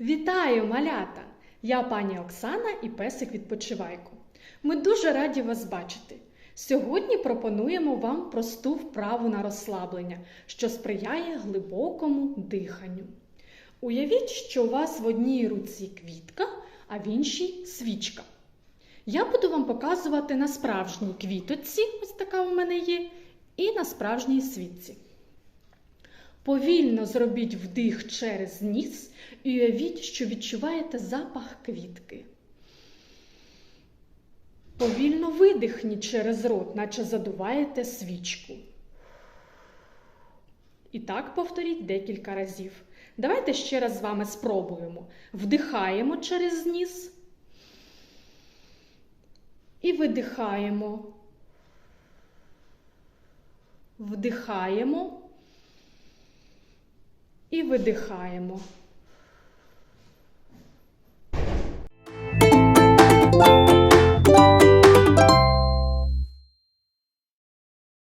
Вітаю, малята! Я пані Оксана і песик відпочивайко. Ми дуже раді вас бачити. Сьогодні пропонуємо вам просту вправу на розслаблення, що сприяє глибокому диханню. Уявіть, що у вас в одній руці квітка, а в іншій свічка. Я буду вам показувати на справжній квіточці, ось така у мене є, і на справжній світці. Повільно зробіть вдих через ніс і уявіть, що відчуваєте запах квітки. Повільно видихніть через рот, наче задуваєте свічку. І так повторіть декілька разів. Давайте ще раз з вами спробуємо. Вдихаємо через ніс і видихаємо. Вдихаємо і видихаємо.